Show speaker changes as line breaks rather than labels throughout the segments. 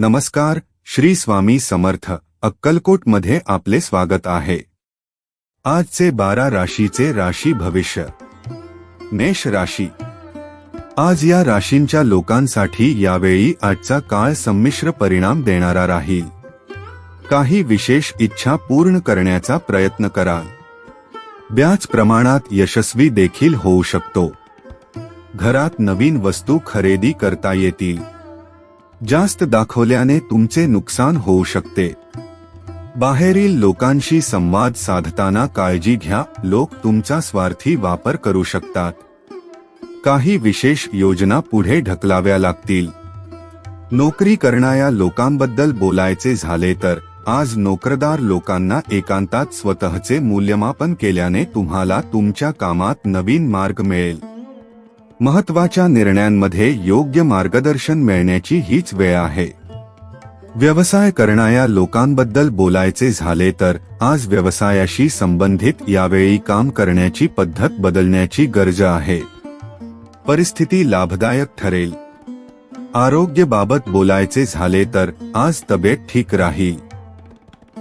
नमस्कार श्री स्वामी समर्थ अक्कलकोटमध्ये आपले स्वागत आहे. आजचे बारा राशीचे राशी भविष्य. मेष राशी. आज या राशींच्या लोकांसाठी यावेळी आजचा काळ संमिश्र परिणाम देणारा राहील. काही विशेष इच्छा पूर्ण करण्याचा प्रयत्न करा. ब्याज प्रमाणात यशस्वी देखील होऊ शकतो. घरात नवीन वस्तू खरेदी करता येतील. जास्त दाखवल्याने तुमचे नुकसान होऊ शकते. बाहेरील लोकांशी संवाद साधताना काळजी घ्या लोक तुमचा स्वार्थी वापर करू शकतात. काही विशेष योजना पुढे ढकलाव्या लागतील. नोकरी करणाऱ्या लोकांबद्दल बोलायचे झाले तर आज नोकरदार लोकांना एकांतात स्वतःचे मूल्यमापन केल्याने तुम्हाला तुमच्या कामात नवीन मार्ग मिळेल. महत्त्वाच्या निर्णयांमध्ये योग्य मार्गदर्शन मिळण्याची हीच वेळ आहे. व्यवसाय करणाऱ्या लोकांबद्दल बोलायचे झाले तर आज व्यवसायाशी संबंधित यावेळी काम करण्याची पद्धत बदलण्याची गरज आहे. परिस्थिती लाभदायक ठरेल. आरोग्यबाबत बोलायचे झाले तर आज तब्येत ठीक राहील.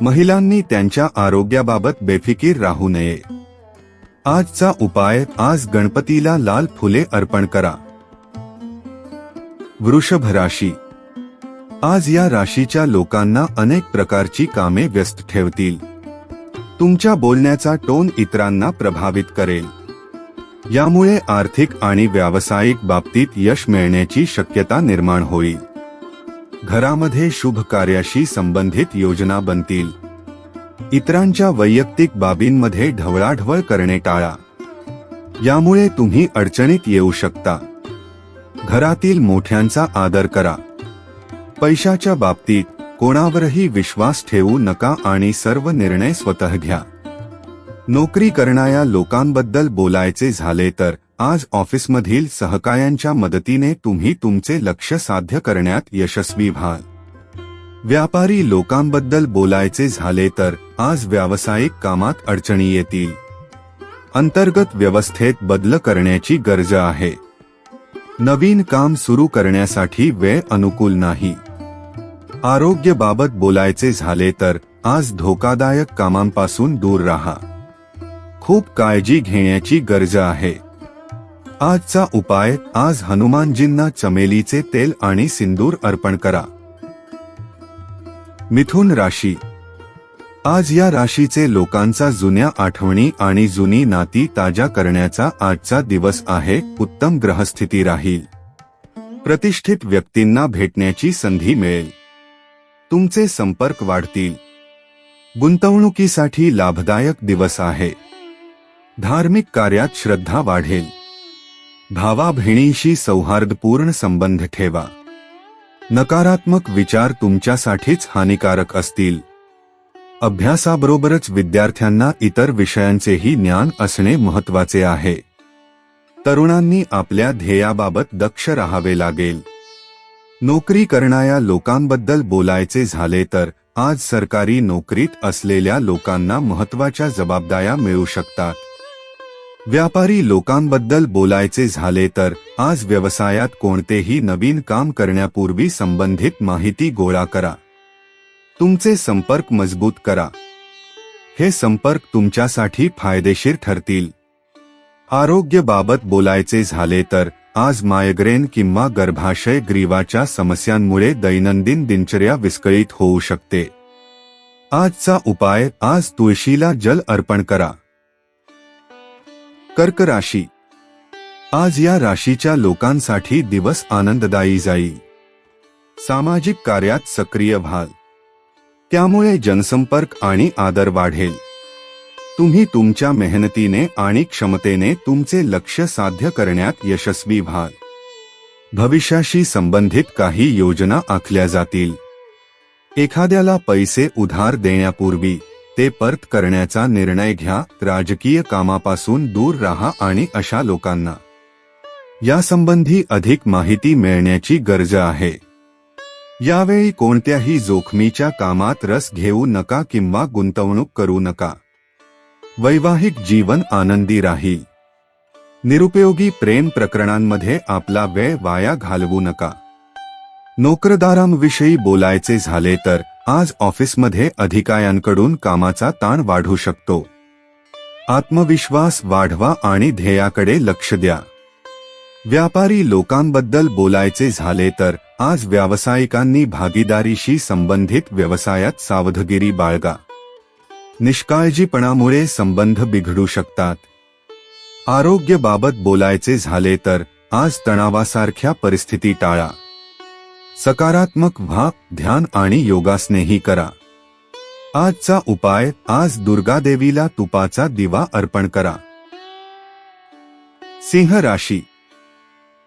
महिलांनी त्यांच्या आरोग्याबाबत बेफिकीर राहू नये. आजचा उपाय आज गणपतीला लाल फुले अर्पण करा. वृषभ राशी. आज या राशीच्या लोकांना अनेक प्रकारची कामे व्यस्त ठेवतील. तुमच्या बोलण्याचा टोन इतरांना प्रभावित करेल. यामुळे आर्थिक आणि व्यावसायिक बाबतीत यश मिळण्याची शक्यता निर्माण होईल. घरामध्ये शुभ कार्याशी संबंधित योजना बनतील. इतरांच्या वैयक्तिक बाबींमध्ये ढवळाढवळ करणे टाळा. यामुळे तुम्ही अडचणीत येऊ शकता. घरातील मोठ्यांचा आदर करा. पैशाच्या बाबतीत कोणावरही विश्वास ठेवू नका आणि सर्व निर्णय स्वतः घ्या. नोकरी करणाऱ्या लोकांबद्दल बोलायचे झाले तर आज ऑफिसमधील सहकायांच्या मदतीने तुम्ही तुमचे लक्ष साध्य करण्यात यशस्वी व्हाल. व्यापारी लोकांबद्दल बोलायचे झाले तर आज व्यावसायिक कामात अडचणी येतील. अंतर्गत व्यवस्थेत बदल करण्याची गरज आहे. नवीन काम सुरू करण्यासाठी वेळ अनुकूल नाही. आरोग्यबाबत बोलायचे झाले तर आज धोकादायक कामांपासून दूर राहा. खूप काळजी घेण्याची गरज आहे. आजचा उपाय आज हनुमानजींना चमेलीचे तेल आणि सिंदूर अर्पण करा. मिथुन राशी. आज या राशीचे लोकांचा जुन्या आठवणी आणि जुनी नाती ताज्या करण्याचा आजचा दिवस आहे उत्तम ग्रहस्थिती राहील. प्रतिष्ठित व्यक्तींना भेटण्याची संधी मिळेल. तुमचे संपर्क वाढतील. गुंतवणुकीसाठी लाभदायक दिवस आहे. धार्मिक कार्यात श्रद्धा वाढेल. भावा बहिणींशी सौहार्दपूर्ण संबंध ठेवा. नकारात्मक विचार तुमच्यासाठीच हानिकारक असतील. अभ्यासाबरोबरच विद्यार्थ्यांना इतर विषयांचेही ज्ञान असणे महत्त्वाचे आहे. तरुणांनी आपल्या ध्येयाबाबत दक्ष राहावे लागेल. नोकरी करणाऱ्या लोकांबद्दल बोलायचे झाले तर आज सरकारी नोकरीत असलेल्या लोकांना महत्त्वाच्या जबाबदाऱ्या मिळू शकतात. व्यापारी लोकांबद्दल बोलायचे झाले तर आज व्यवसायात कोणतेही नवीन काम करण्यापूर्वी संबंधित माहिती गोळा करा. तुमचे संपर्क मजबूत करा. हे संपर्क तुमच्यासाठी फायदेशीर ठरतील. आरोग्यबाबत बोलायचे झाले तर आज मायग्रेन किंवा गर्भाशय ग्रीवाच्या समस्यांमुळे दैनंदिन दिनचर्या विस्कळीत होऊ शकते. आजचा उपाय आज तुळशीला जल अर्पण करा. कर्क राशी. आज या राशीच्या लोकांसाठी दिवस आनंददायी जाईल सामाजिक कार्यात सक्रिय व्हाल. त्यामुळे जनसंपर्क आणि आदर वाढेल. तुम्ही तुमच्या मेहनतीने आणि क्षमतेने तुमचे लक्ष साध्य करण्यात यशस्वी व्हाल. भविष्याशी संबंधित काही योजना आखल्या जातील. एखाद्याला पैसे उधार देण्यापूर्वी ते परत करण्याचा निर्णय घ्या राजकीय कामापासून दूर राहा आणि अशा लोकांना यासंबंधी अधिक माहिती मिळण्याची गरज आहे. यावेळी कोणत्याही जोखमीच्या कामात रस घेऊ नका किंवा गुंतवणूक करू नका. वैवाहिक जीवन आनंदी राहील निरुपयोगी प्रेम प्रकरणांमध्ये आपला वेळ वाया घालवू नका. नोकरदारांविषयी बोलायचे झाले तर आज ऑफिसमध्ये अधिकाऱ्यांकडून कामाचा ताण वाढू शकतो. आत्मविश्वास वाढवा आणि ध्येयाकडे लक्ष द्या. व्यापारी लोकांबद्दल बोलायचे झाले तर आज व्यावसायिकांनी भागीदारीशी संबंधित व्यवसायात सावधगिरी बाळगा. निष्काळजीपणामुळे संबंध बिघडू शकतात. आरोग्याबाबत बोलायचे झाले तर आज तणावासारख्या परिस्थिती टाळा. सकारात्मक व्हा ध्यान आणि योगासनेही करा. आजचा उपाय आज दुर्गादेवीला तुपाचा दिवा अर्पण करा. सिंह राशी.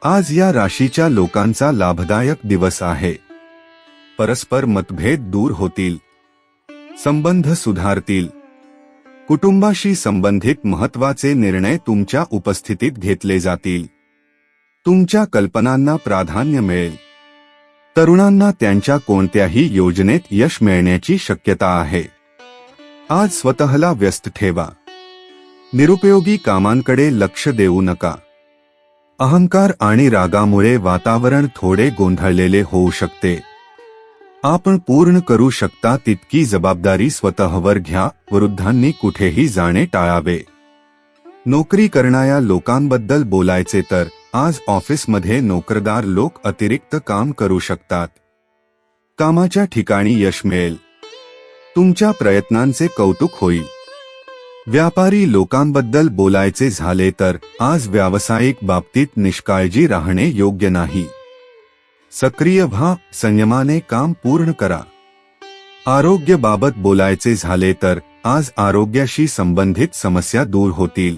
आज या राशीच्या लोकांचा लाभदायक दिवस आहे. परस्पर मतभेद दूर होतील. संबंध सुधारतील. कुटुंबाशी संबंधित महत्त्वाचे निर्णय तुमच्या उपस्थितीत घेतले जातील. तुमच्या कल्पनांना प्राधान्य मिळेल. तरुणांना त्यांच्या कोणत्याही योजनेत यश मिळण्याची शक्यता आहे. आज स्वतःला व्यस्त ठेवा. निरुपयोगी कामांकडे लक्ष देऊ नका. अहंकार आणि रागामुळे वातावरण थोडे गोंधळलेले होऊ शकते. आपण पूर्ण करू शकता तितकी जबाबदारी स्वतःवर घ्या वृद्धांनी कुठेही जाणे टाळावे. नोकरी करणाऱ्या लोकांबद्दल बोलायचे तर आज ऑफिसमध्ये नोकरदार लोक अतिरिक्त काम करू शकतात. कामाच्या ठिकाणी यश मिळेल. तुमच्या प्रयत्नांचे कौतुक होईल. व्यापारी लोकांबद्दल बोलायचे झाले तर आज व्यावसायिक बाबतीत निष्काळजी राहणे योग्य नाही. सक्रिय व्हा संयमाने काम पूर्ण करा. आरोग्यबाबत बोलायचे झाले तर आज आरोग्याशी संबंधित समस्या दूर होतील.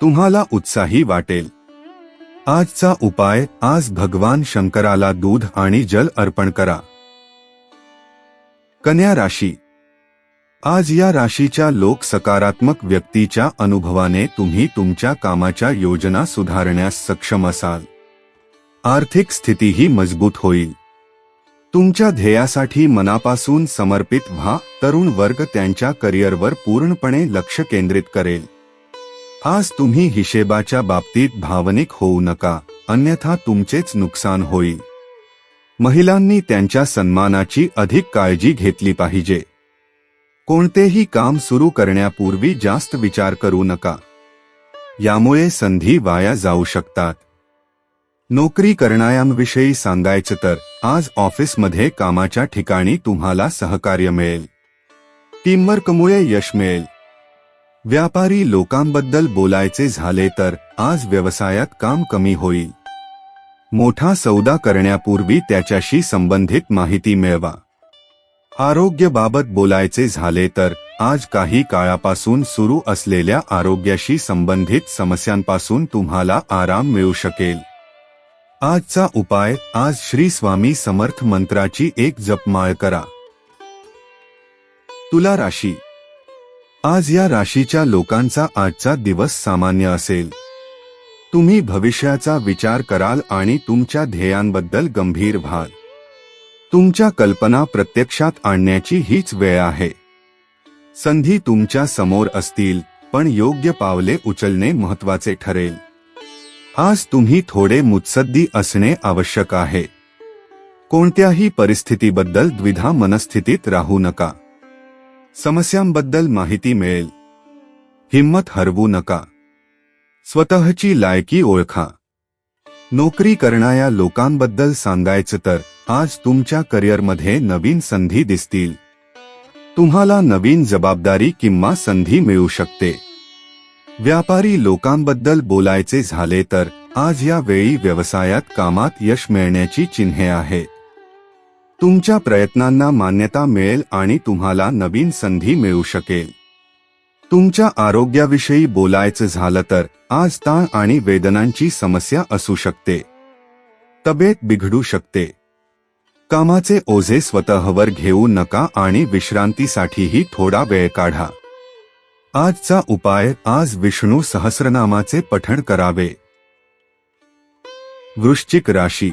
तुम्हाला उत्साही वाटेल. आजचा उपाय आज भगवान शंकराला दूध आणि जल अर्पण करा. कन्या राशी. आज या राशीच्या लोक सकारात्मक व्यक्तीच्या अनुभवाने तुम्ही तुमच्या कामाच्या योजना सुधारण्यास सक्षम असाल. आर्थिक स्थितीही मजबूत होईल. तुमच्या ध्येयासाठी मनापासून समर्पित व्हा तरुण वर्ग त्यांच्या करिअरवर पूर्णपणे लक्ष केंद्रित करेल. आज तुम्ही हिशेबाच्या बाबतीत भावनिक होऊ नका अन्यथा तुमचेच नुकसान होईल. महिलांनी त्यांच्या सन्मानाची अधिक काळजी घेतली पाहिजे. कोणतेही काम सुरू करण्यापूर्वी जास्त विचार करू नका. यामुळे संधी वाया जाऊ शकतात. नोकरी करणाऱ्यांविषयी सांगायचं तर आज ऑफिसमध्ये कामाच्या ठिकाणी तुम्हाला सहकार्य मिळेल. टीमवर्कमुळे यश मिळेल. व्यापारी लोकांबद्दल बोलायचे झाले तर आज व्यवसायात काम कमी होईल. मोठा सौदा करण्यापूर्वी त्याच्याशी संबंधित माहिती मिळवा. आरोग्याबाबत बोलायचे झाले तर आज काही काळापासून सुरू असलेल्या आरोग्याशी संबंधित समस्यांपासून तुम्हाला आराम मिळू शकेल. आजचा उपाय आज श्री स्वामी समर्थ मंत्राची एक जपमाळ करा. तुला राशी आज या राशीच्या लोकांचा आजचा दिवस सामान्य असेल. तुम्ही भविष्याचा विचार कराल आणि तुमच्या ध्येयांबद्दल गंभीर व्हाल. तुमच्या कल्पना प्रत्यक्षात आणण्याची हीच वेळ आहे. संधी तुमच्यासमोर असतील पण योग्य पावले उचलणे महत्त्वाचे ठरेल. आज तुम्ही थोडे मुत्सद्दी असणे आवश्यक आहे. कोणत्याही परिस्थितीबद्दल द्विधा मनस्थितीत राहू नका. समस्यांबद्दल माहिती मिळेल. हिंमत हरवू नका. स्वतःची लायकी ओळखा. नोकरी करणाऱ्या लोकांबद्दल सांगायचं तर आज तुमच्या करिअरमध्ये नवीन संधी दिसतील. तुम्हाला नवीन जबाबदारी किंवा संधी मिळू शकते. व्यापारी लोकांबद्दल बोलायचे झाले तर आज या वेळी व्यवसायात कामात यश मिळण्याची चिन्हे आहेत. तुमच्या प्रयत्नांना मान्यता मिळेल आणि तुम्हाला नवीन संधी मिळू शकेल. तुमच्या आरोग्याविषयी बोलायचं झालं तर आज ताण आणि वेदनांची समस्या असू शकते. तब्येत बिघडू शकते. कामाचे ओझे स्वतःवर घेऊ नका आणि विश्रांतीसाठीही थोडा वेळ काढा. आजचा उपाय आज विष्णू सहस्रनामाचे पठण करावे. वृश्चिक राशी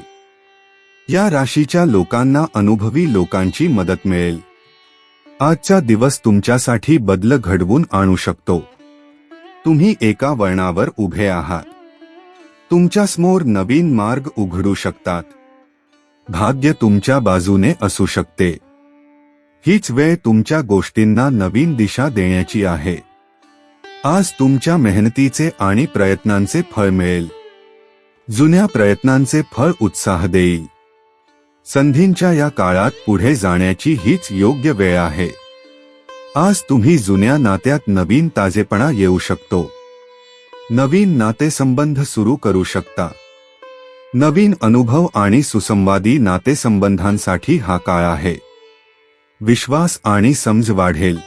या राशीच्या लोकांना अनुभवी लोकांची मदत मिळेल. आजचा दिवस तुमच्यासाठी बदल घडवून आणू शकतो. तुम्ही एका वळणावर उभे आहात. तुमच्यासमोर नवीन मार्ग उघडू शकतात. भाग्य तुमच्या बाजूने असू शकते. हीच वेळ तुमच्या गोष्टींना नवीन दिशा देण्याची आहे. आज तुमच्या मेहनतीचे आणि प्रयत्नांचे फळ मिळेल. जुन्या प्रयत्नांचे फळ उत्साह देईल. संधींच्या या काळात पुढे जाण्याची हीच योग्य वेळ आहे. आज तुम्ही जुन्या नात्यात नवीन ताजेपणा येऊ शकतो. नवीन नातेसंबंध सुरू करू शकता. नवीन अनुभव आणि सुसंवादी नातेसंबंधांसाठी हा काळ आहे. विश्वास आणि समज वाढेल.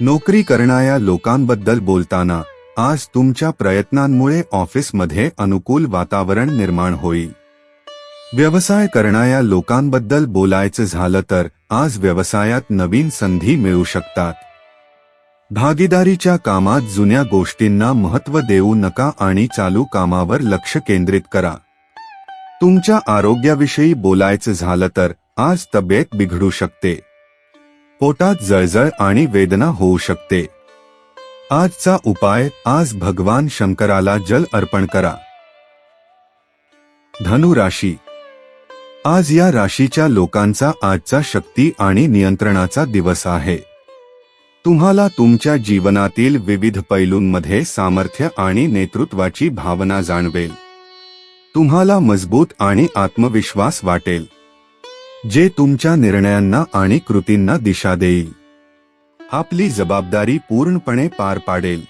नोकरी करणाऱ्या लोकांबद्दल बोलताना आज तुमच्या प्रयत्नांमुळे ऑफिसमध्ये अनुकूल वातावरण निर्माण होईल. व्यवसाय करणाऱ्या लोकांबद्दल बोलायचं झालं तर आज व्यवसायात नवीन संधी मिळू शकतात. भागीदारीच्या कामात जुन्या गोष्टींना महत्त्व देऊ नका आणि चालू कामावर लक्ष केंद्रित करा. तुमच्या आरोग्याविषयी बोलायचं झालं तर आज तब्येत बिघडू शकते. पोटात जळजळ आणि वेदना होऊ शकते. आजचा उपाय आज भगवान शंकराला जल अर्पण करा. धनु राशी आज या राशीच्या लोकांचा आजचा शक्ती आणि नियंत्रणाचा दिवस आहे. तुम्हाला तुमच्या जीवनातील विविध पैलूंमध्ये सामर्थ्य आणि नेतृत्वाची भावना जाणवेल. तुम्हाला मजबूत आणि आत्मविश्वास वाटेल. जे तुमच्या निर्णयांना आणि कृतींना दिशा देईल. आपली जबाबदारी पूर्णपणे पार पाडेल.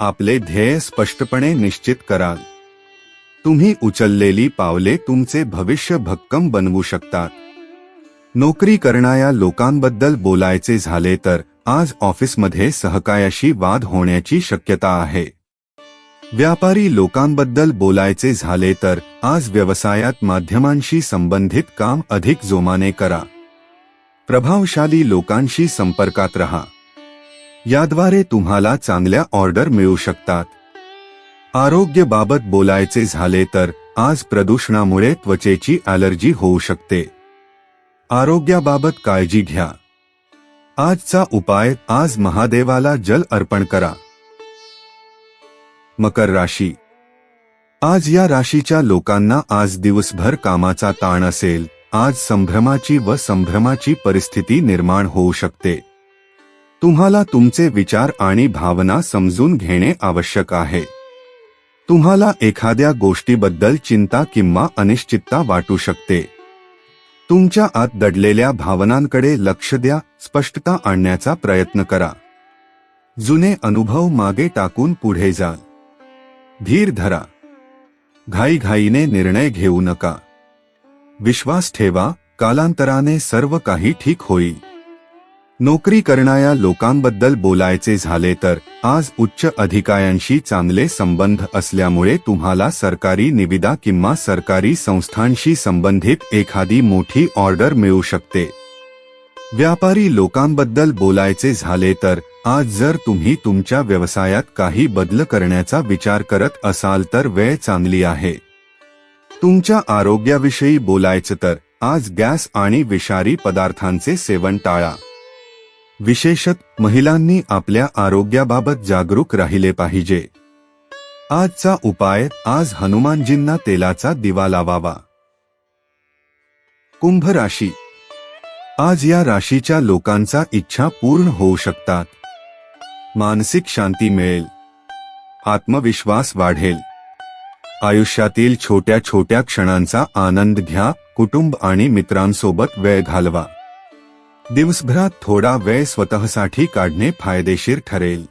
आपले ध्येय स्पष्टपणे निश्चित कराल. तुम्ही उचललेली पावले तुमचे भविष्य भक्कम बनवू शकतात. नोकरी करणाऱ्या लोकांबद्दल बोलायचे झाले तर आज ऑफिसमध्ये सहकायाशी वाद होण्याची शक्यता आहे. व्यापारी लोकांबद्दल बोलायचे झाले तर आज व्यवसायात माध्यमांशी संबंधित काम अधिक जोमाने करा. प्रभावशाली लोकांशी संपर्कात रहा. याद्वारे तुम्हाला चांगल्या ऑर्डर मिळू शकतात. आरोग्यबाबत बोलायचे झाले तर आज प्रदूषणामुळे त्वचेची ॲलर्जी होऊ शकते. आरोग्याबाबत काळजी घ्या. आजचा उपाय आज महादेवाला जल अर्पण करा. मकर राशी. आज या राशीच्या लोकांना आज दिवसभर कामाचा ताण असेल आज संभ्रमाची व संभ्रमाची परिस्थिती निर्माण होऊ शकते. तुम्हाला तुमचे विचार आणि भावना समजून घेणे आवश्यक आहे. तुम्हाला एखाद्या गोष्टीबद्दल चिंता किंवा अनिश्चितता वाटू शकते. तुमच्या आत दडलेल्या भावनांकडे लक्ष द्या स्पष्टता आणण्याचा प्रयत्न करा. जुने अनुभव मागे टाकून पुढे जा. धीर धरा. घाईघाईने निर्णय घेऊ नका. विश्वास ठेवा कालांतराने सर्व काही ठीक होईल. नोकरी करणाऱ्या लोकांबद्दल बोलायचे झाले तर आज उच्च अधिकाऱ्यांशी चांगले संबंध असल्यामुळे तुम्हाला सरकारी निविदा किंवा सरकारी संस्थांशी संबंधित एखादी मोठी ऑर्डर मिळू शकते. व्यापारी लोकांबद्दल बोलायचे झाले तर आज जर तुम्ही तुमच्या व्यवसायात काही बदल करण्याचा विचार करत असाल तर वेळ चांगली आहे. तुमच्या आरोग्याविषयी बोलायचं तर आज गॅस आणि विषारी पदार्थांचे सेवन टाळा. विशेषत महिलांनी आपल्या आरोग्याबाबत जागरूक राहिले पाहिजे. आजचा उपाय आज हनुमानजींना तेलाचा दिवा लावावा. कुंभ राशी आज या राशीच्या लोकांचा इच्छा पूर्ण होऊ शकतात. मानसिक शांती मिळेल. आत्मविश्वास वाढेल. आयुष्यातील छोट्या छोट्या क्षणांचा आनंद घ्या कुटुंब आणि मित्रांसोबत वेळ घालवा. दिवसभरात थोडा वेळ स्वतःसाठी काढणे फायदेशीर ठरेल.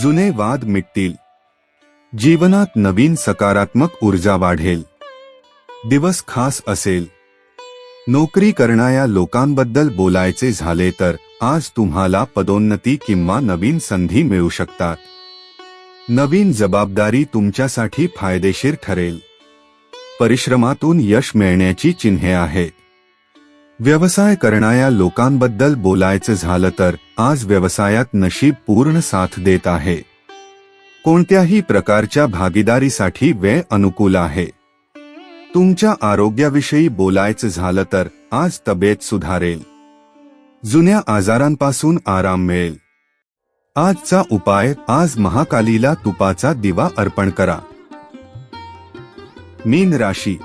जुने वाद मिटतील. जीवनात नवीन सकारात्मक ऊर्जा वाढेल. दिवस खास असेल. नोकरी करणाऱ्या लोकांबद्दल बोलायचे झाले तर आज तुम्हाला पदोन्नती किंवा नवीन संधी मिळू शकतात. नवीन जबाबदारी तुमच्यासाठी फायदेशीर ठरेल. परिश्रमातून यश मिळण्याची चिन्हे आहेत. व्यवसाय करणाऱ्या लोकांबद्दल बोलायचं झालं तर आज व्यवसायात नशीब पूर्ण साथ देत आहे. कोणत्याही प्रकारच्या भागीदारीसाठी वेळ अनुकूल आहे. तुमच्या आरोग्याविषयी बोलायचं झालं तर आज तब्येत सुधारेल. जुन्या आजारांपासून आराम मिळेल. आजचा उपाय आज महाकालीला तुपाचा दिवा अर्पण करा. मीन राशी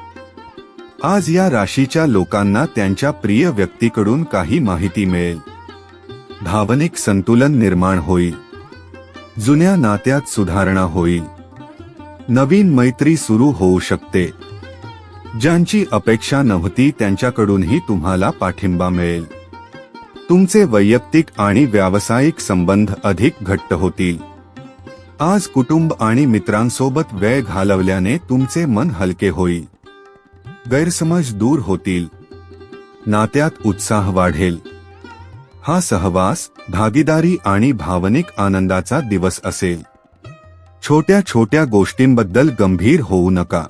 आज या राशीच्या लोकांना त्यांच्या प्रिय व्यक्तीकडून काही माहिती मिळेल. भावनिक संतुलन निर्माण होईल. जुन्या नात्यात सुधारणा होईल. नवीन मैत्री सुरू होऊ शकते. ज्यांची अपेक्षा नव्हती त्यांच्याकडूनही तुम्हाला पाठिंबा मिळेल. तुमचे वैयक्तिक आणि व्यावसायिक संबंध अधिक घट्ट होतील. आज कुटुंब आणि मित्रांसोबत वेळ घालवल्याने तुमचे मन हलके होईल. गैरसमज दूर होतील. नात्यात उत्साह वाढेल. हा सहवास भागीदारी आणि भावनिक आनंदाचा दिवस असेल. छोट्या छोट्या गोष्टींबद्दल गंभीर होऊ नका.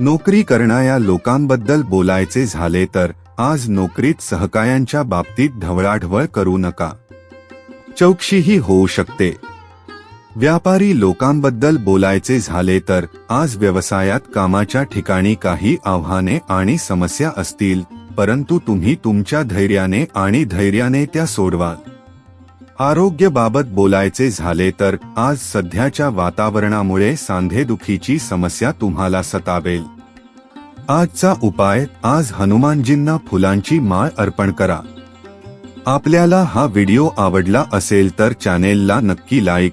नोकरी करणाऱ्या लोकांबद्दल बोलायचे झाले तर आज नोकरीत सहकायांच्या बाबतीत ढवळाढवळ करू नका. चौकशीही होऊ शकते. व्यापारी लोकांबद्दल बोलायचे झाले तर आज व्यवसायात कामाच्या ठिकाणी काही आव्हाने आणि समस्या असतील परंतु तुम्ही तुमच्या धैर्याने आणि धैर्याने त्या सोडवाल आरोग्यबाबत बोलायचे झाले तर आज सध्याच्या वातावरणामुळे सांधेदुखीची समस्या तुम्हाला सतावेल. आजचा उपाय आज हनुमानजींना फुलांची माळ अर्पण करा. आपल्याला हा व्हिडिओ आवडला असेल तर चॅनेलला नक्की लाईक